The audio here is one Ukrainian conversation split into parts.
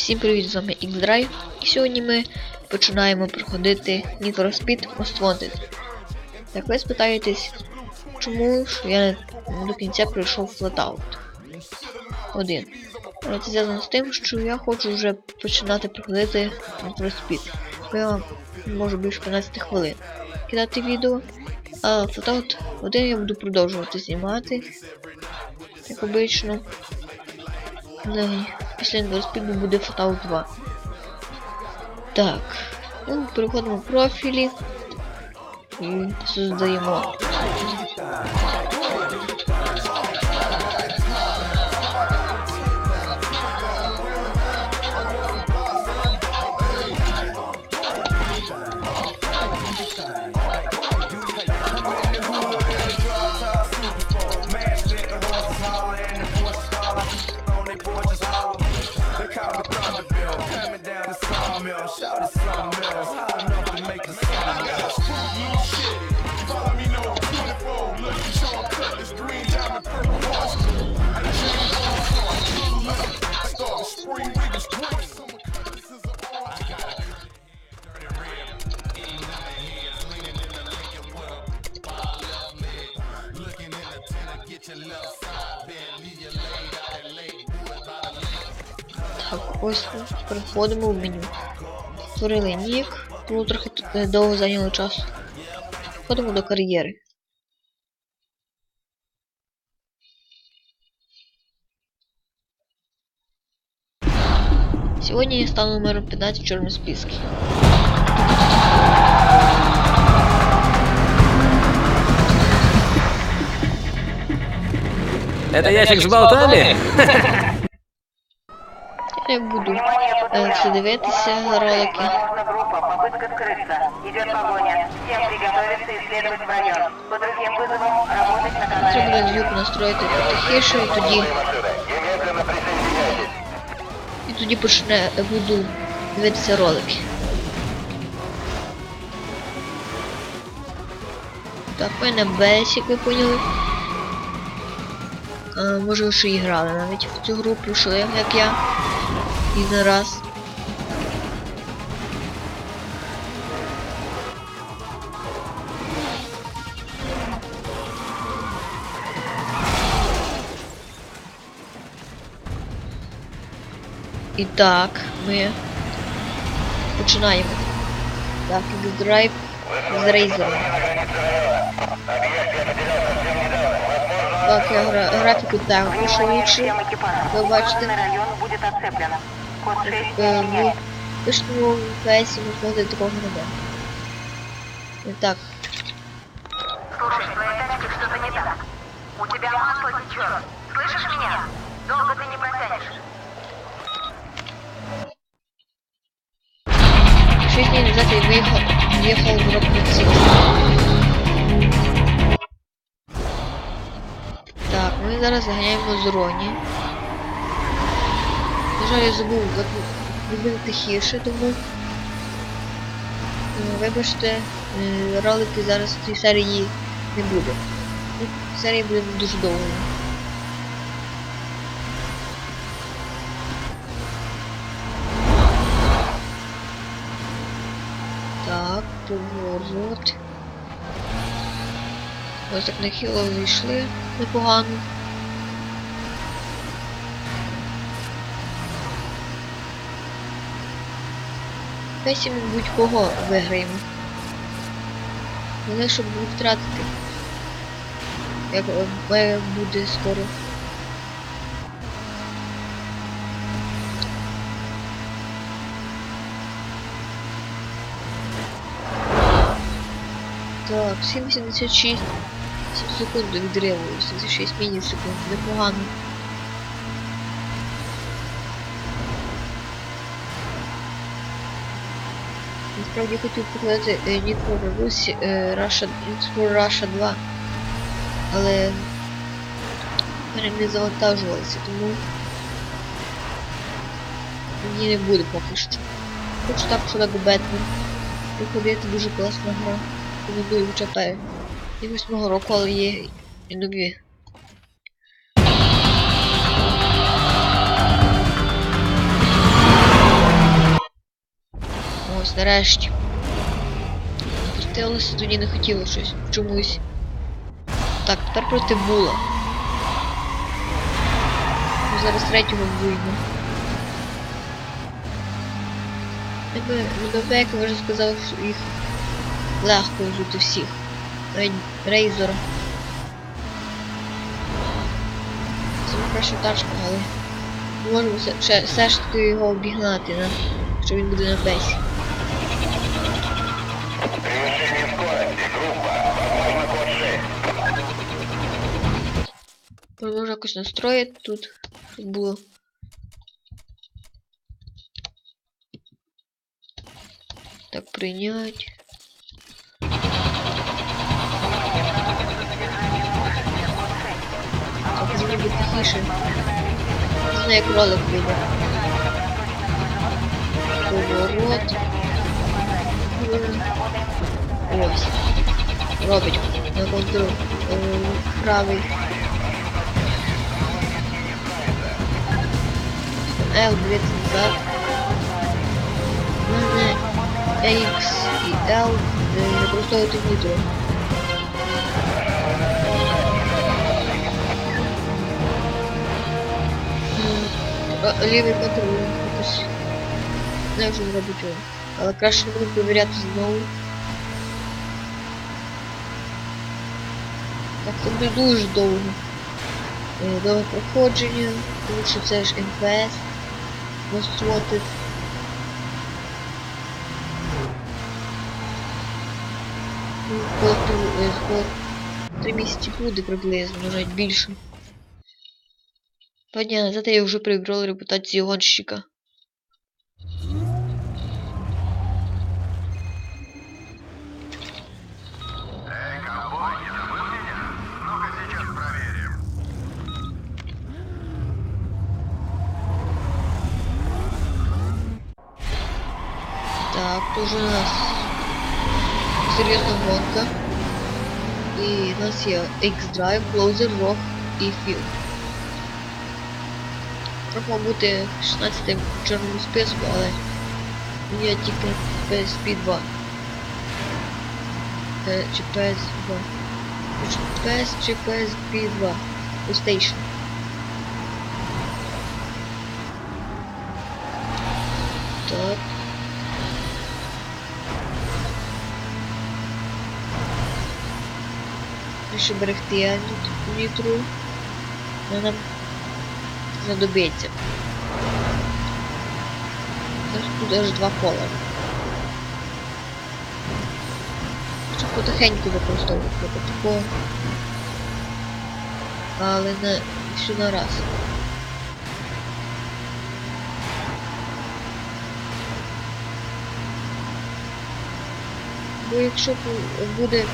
Всім привіт, з вами X-Drive. І сьогодні ми починаємо проходити Need for Speed Most Wanted. Так ви спитаєтесь, чому ж я не до кінця пройшов Flatout 1. Але це зв'язано з тим, що я хочу вже починати проходити Need for Speed. Бо я можу більше 15 хвилин кидати відео. А Flatout 1 я буду продовжувати знімати. Як обично. Після інвестпіду буде Фатал 2. Так. Ну, переходимо в профілі і создаємо. Так, ось переходимо в меню. Створили нік. Було трохи е, довго зайняло часу. Переходимо до кар'єри. Сьогодні я стану номером 15 в чорному списку. Это ящик сболтали? Я буду е, все дивитися ролики. Возможна группа. Попытка скрыться. Идет погоня. Всем приготовиться исследовать район. По другим вызовам работать на канале. Треба звук настроїти потихіше і тоді. Тоді почне буду дивитися ролики. Так, ми на Бесі, як ви поняли. А, може ви ще і грали навіть в цю гру, пройшли, як я. І не раз. І так, ми починаємо. Так, драйв з рейзером. Так, я гра графіку так швидше. Всем экипажам. Ви бачите, Указанный район будет оцеплен. Код 6 е, не в меняет. пишному ПСі можна такого немає. І так, Слушай, с твоей тачкой что-то не так. У тебя масло течет. Слышишь меня? Долго ты не протянешь. 6 дней назад выехал, въехал в Сити. Так, ми зараз заганяємо з Роні. На жаль, я забув зробити тихіше, тому е, вибачте, е, ролики зараз в цій серії не буде. Ну, Серія буде дуже довгою. Так. Ось так нахило вийшли непогано. Десь, мабуть, кого виграємо. Головне, щоб не втратити. Як е, буде скоро. Так, 7,76 секунд відриву, 76 мілісекунд, непогано. Насправді хотів показати е, Need for Rus- е, Russia, Need for Russia 2, але не завантажувалося, тому мені не буде поки що. Хочу так, що так Бетмен. Приходити дуже класна гра. Рекомендую читаю. І восьмого року, але є і нові. Ось нарешті. Пустилося тоді не хотіло щось чомусь. Так, тепер проти була. Ми зараз третього вб'ємо. Тебе МДП, як я вже сказав, їх легко вжити всіх. Навіть Рейзора. Це краща тачка, але можемо все, все ж таки його обігнати, на, якщо він буде на бесі. Превышение скорости, группа, возможно код 6. То можна якось настроїти тут, щоб було. Так, прийнять. Так, мені би тихіше. Не як ролик вийде. Поворот. Ось. Робить на контроль. Е, Правий. L дивиться назад. Мене X і L використовувати нітро. Лівий контроль якось. Не знаю, що зробити його. Але краще буду перевіряти знову. Так, це буде дуже довго. Е, Довге проходження, тому що це ж МВС. Most Wanted. Ну, три місяці буде приблизно, навіть більше. Два дня назад я вже приобрел репутацію гонщика. Эй, ковбой, не забыл меня? Ну-ка сейчас проверим. Так, тут у нас серйозна гонка. І у нас є X-Drive, Closer, Rock і Field. Трохи бути 16 в чорному списку, але є тільки PSP 2. Е, Чи PS2. Чи PS чи PSP 2. PlayStation. Так. Більше берегти нітру. Ну, нам знадобиться. Тут аж два кола. Щоб потихеньку використовувати такого. Але не все на раз. Бо якщо буде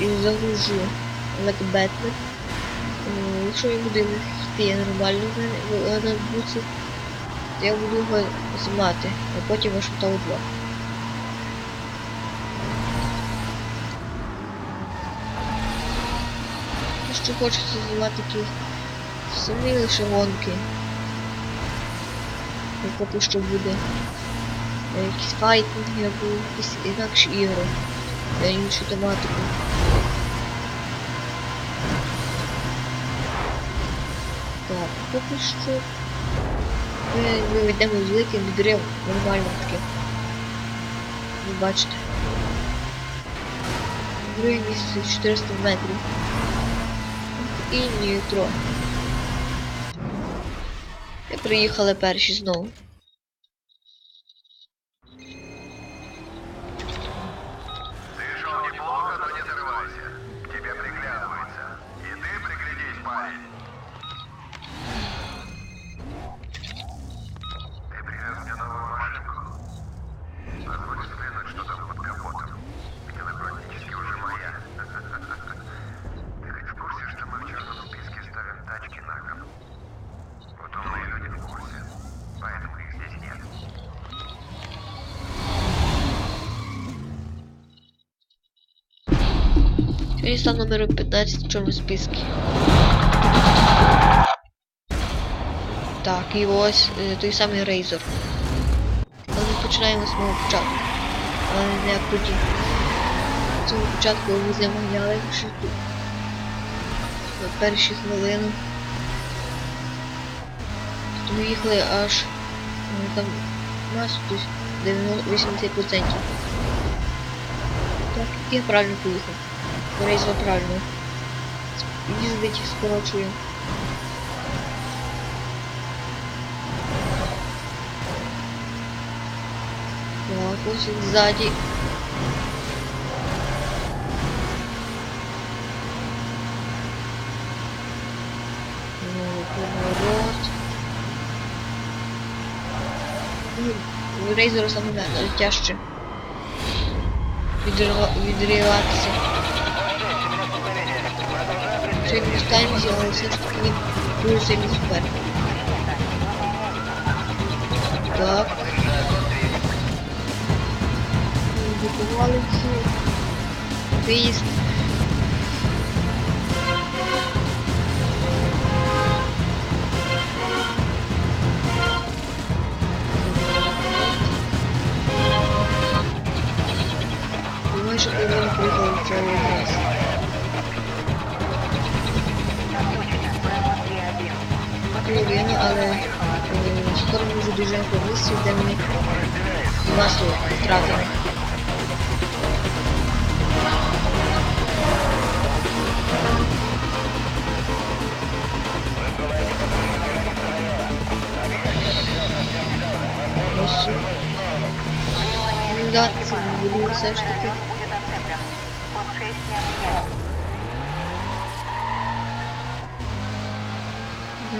е, загружу е, якщо я буду йти нормально то я буду його знімати, а потім аж того 2. Що хочеться знімати такі самі лише гонки. І поки що буде якісь файтинги або якісь інакші ігри. Іншу тематику. Так, поки що ми, ми йдемо з великим відрив, нормально таке. Ви бачите. Друге місце 400 метрів. І нітро. Ми приїхали перші знову. Сьогодні став номером 15 в чорному списку. Так, і ось е, той самий Razer. починаємо з самого початку. Але не тоді. В цьому початку ми замовляли тут. На перші хвилини. Тут ми їхали аж ну, там десь 90 80%. Так, я правильно поїхав. Рейзо правильно. Їздить скорочує. Так, ось він ззаді. Ну. Ну, Рейзера саме тяжче. Відриватися. Це він станція, але все ж таки він дуже сильний суперник. Так. Готували всі. Виїзд. Половина, але скоро біжимо по місці, де ми масу втратили. Да, це все ж таки.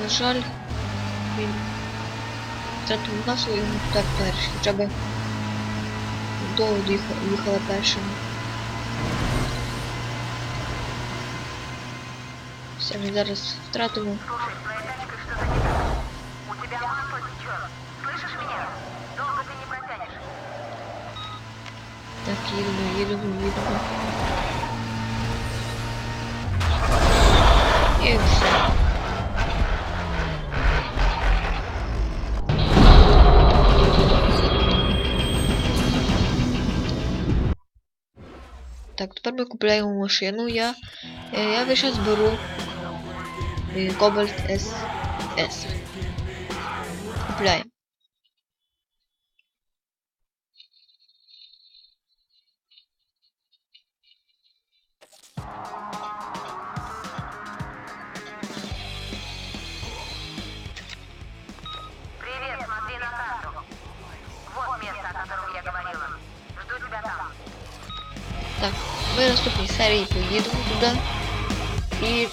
На жаль, він втратив масу і так перший. Б довго їхала, першим. Все, ми зараз втратимо. Так, їдемо, їдемо, їдемо. І все. Так, тепер ми купляємо машину. Я, е, я весь зберу беру е, Cobalt SS. Купляємо. Ми в наступній серії поїдемо туди і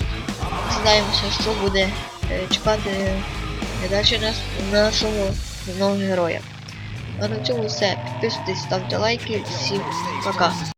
дізнаємося, що буде е, чекати далі нас, нашого нового героя. А на цьому все. Підписуйтесь, ставте лайки. Всім пока.